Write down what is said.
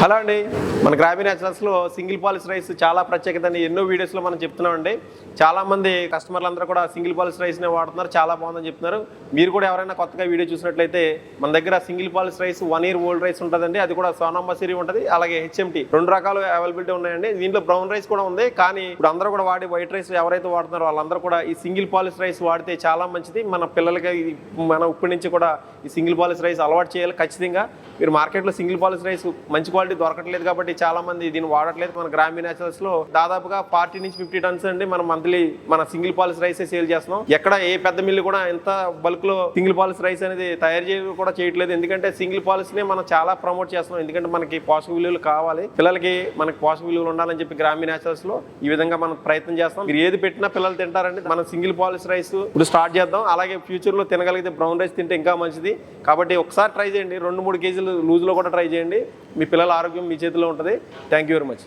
Hello అండి. మన గ్రామీ న్యాచురల్స్లో సింగిల్ పాలిస్ రైస్ చాలా ప్రత్యేకత అని ఎన్నో వీడియోస్లో మనం చెప్తున్నామండి. చాలా మంది కస్టమర్లు అందరూ కూడా సింగిల్ పాలిస్ రైస్నే వాడుతున్నారు. చాలా బాగుందని చెప్తున్నారు. మీరు కూడా ఎవరైనా కొత్తగా వీడియో చూసినట్లయితే మన దగ్గర single polish rice one year old rice ఉంటుందండి. అది కూడా సోనా మసూరి ఉంటుంది. అలాగే హెచ్ఎంటి రెండు రకాలు అవైలబిలిటీ ఉన్నాయండి. దీంట్లో బ్రౌన్ రైస్ కూడా ఉంది. కానీ ఇప్పుడు అందరూ కూడా వాడి వైట్ రైస్ ఎవరైతే వాడుతున్నారో వాళ్ళందరూ కూడా ఈ సింగిల్ పాలిస్ రైస్ వాడితే చాలా మంచిది. మన పిల్లలకి మనం ఇప్పటి నుంచి కూడా ఈ సింగిల్ పాలిస్ రైస్ అలవాటు చేయాలి ఖచ్చితంగా. మీరు మార్కెట్లో సింగిల్ పాలిస్ రైస్ మంచి క్వాలిటీ దొరకట్లేదు కాబట్టి చాలా మంది దీన్ని వాడట్లేదు. మన గ్రామీణ నేచురల్స్లో దాదాపుగా ఫార్టీ నుంచి ఫిఫ్టీ టన్స్ అండి మనం మంత్లీ మన సింగిల్ పాలిస్ రైస్ సేల్ చేస్తున్నాం. ఎక్కడ ఏ పెద్ద మిల్లు కూడా ఎంత బల్క్లో సింగిల్ పాలిస్ రైస్ అనేది తయారు చేయ కూడా చేయట్లేదు. ఎందుకంటే సింగిల్ పాలిస్ని మనం చాలా ప్రమోట్ చేస్తున్నాం. ఎందుకంటే మనకి పోషక విలువలు కావాలి. పిల్లలకి మనకి పోషక విలువలు ఉండాలని చెప్పి గ్రామీణ నేచురల్స్లో ఈ విధంగా మనం ప్రయత్నం చేస్తాం మీరు ఏది పెట్టినా పిల్లలు తింటారండి. మనం సింగిల్ పాలిస్ రైస్ ఇప్పుడు స్టార్ట్ చేద్దాం. అలాగే ఫ్యూచర్లో తినగలిగితే బ్రౌన్ రైస్ తింటే ఇంకా మంచిది. కాబట్టి ఒకసారి ట్రై చేయండి. రెండు మూడు కేజీలు లూజ్లో కూడా ట్రై చేయండి. మీ పిల్లల ఆరోగ్యం మీ చేతిలో ఉంటుంది. Thank you very much